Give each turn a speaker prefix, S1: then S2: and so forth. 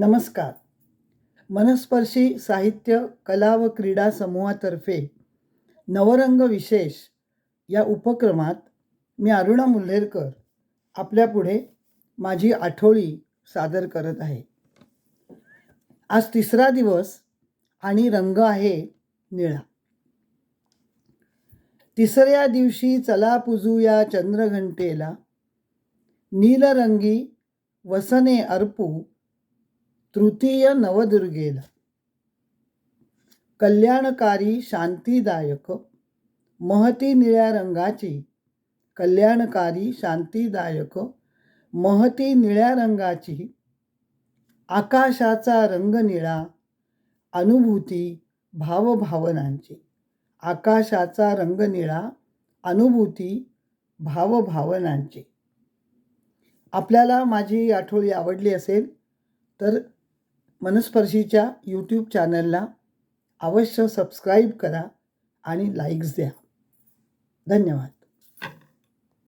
S1: नमस्कार. मनस्पर्शी साहित्य कला व क्रीडा समूहातर्फे नवरंग विशेष या उपक्रमात मी अरुणा मुल्हेरकर आपल्यापुढे माझी आठवळी सादर करत आहे. आज तिसरा दिवस आणि रंग आहे निळा. तिसऱ्या दिवशी चला पुजूया चंद्रघंटेला. नीलरंगी वसने अर्पू तृतीय नवदुर्गेला. कल्याणकारी शांतीदायक महती निळ्या रंगाची. कल्याणकारी शांतीदायक महती निळ्या रंगाची. आकाशाचा रंग निळा अनुभूती भावभावनांची. आकाशाचा रंग निळा अनुभूती भावभावनांची. आपल्याला माझी आठवळी आवडली असेल तर मनस्पर्शीच्या यूट्यूब चॅनलला अवश्य सबस्क्राईब करा आणि लाईक्स द्या. धन्यवाद.